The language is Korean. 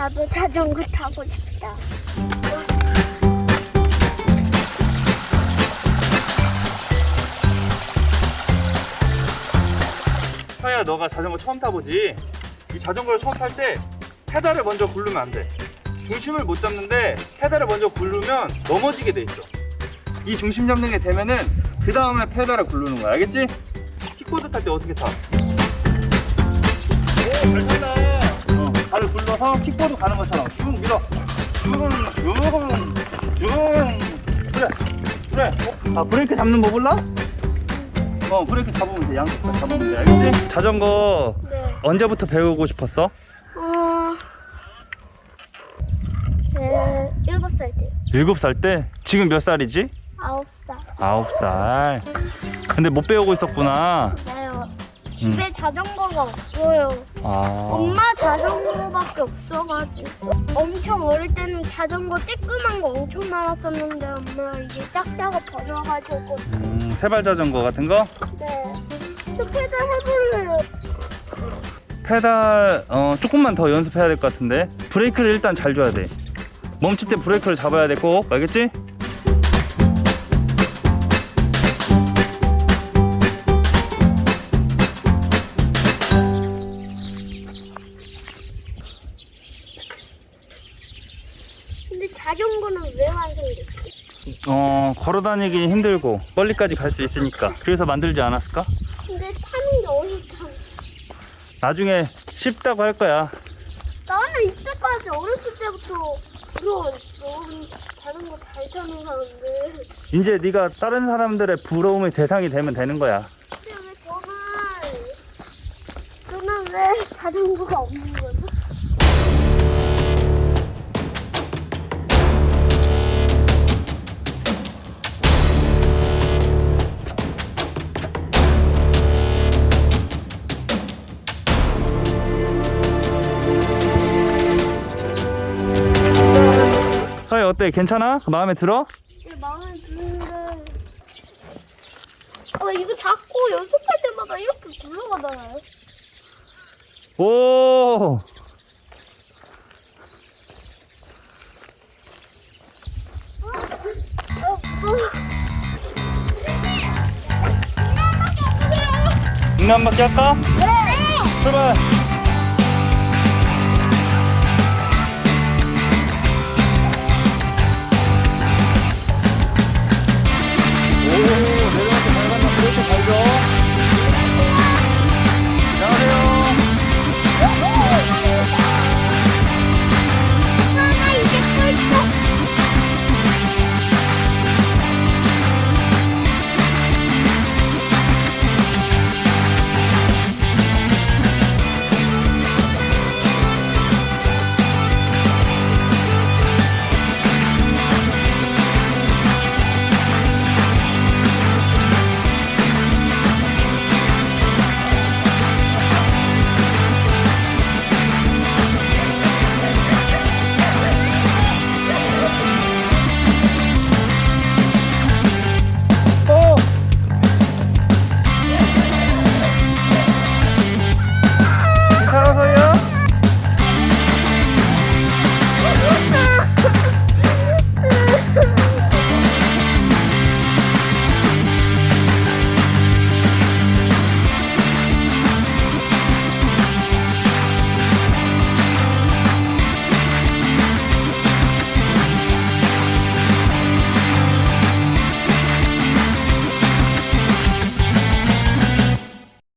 나도 자전거 타고 싶다. 서야 너가 자전거 처음 타보지? 이 자전거를 처음 탈 때 페달을 먼저 굴르면 안 돼. 중심을 못 잡는데 페달을 먼저 굴르면 넘어지게 돼 있어. 이 중심 잡는 게 되면은 그 다음에 페달을 굴르는 거야. 알겠지? 킥보드 탈 때 어떻게 타? 오, 잘 탄다. 어, 발을 굴러서 킥보드 가는 것처럼 쭉 밀어. 쭉, 쭉, 쭉. 그래, 그래. 어? 아, 브레이크 잡는 법 몰라? 어, 브레이크 잡으면 돼. 양쪽 다 잡으면 돼. 알겠지? 자전거 네. 언제부터 배우고 싶었어? 어. 네, 일곱 살 때. 일곱 살 때? 지금 몇 살이지? 아홉 살. 아홉 살. 근데 못 배우고 있었구나. 네요. 집에 자전거가 없어요. 아. 엄마 자전거밖에 없어가지고 엄청 어릴 때는 자전거 쬐끄만 거 엄청 많았었는데 엄마 이제 작다가 버려가지고 음, 세발 자전거 같은 거? 네. 저 페달 해볼래요. 페달 어, 조금만 더 연습해야 될 것 같은데. 브레이크를 일단 잘 줘야 돼. 멈출 때 브레이크를 잡아야 돼 꼭. 알겠지? 자전거는 왜 완성됐지? 어, 걸어 다니기 힘들고 멀리까지 갈 수 있으니까. 그래서 만들지 않았을까? 근데 타는 게 어렵다. 나중에 쉽다고 할 거야. 나는 이때까지 어렸을 때부터 부러웠어. 자전거 잘 타는 사람들. 이제 네가 다른 사람들의 부러움의 대상이 되면 되는 거야. 근데 왜 저는 저는 왜 자전거가 없는 거죠? 어때? 괜찮아? 그 마음에 들어? 내 마음에 드는데 아, 이거 자꾸 연습할 때마다 이렇게 굴러가잖아요. 오! 어, 뭐. 잉남밖에 할까? 네. 출발!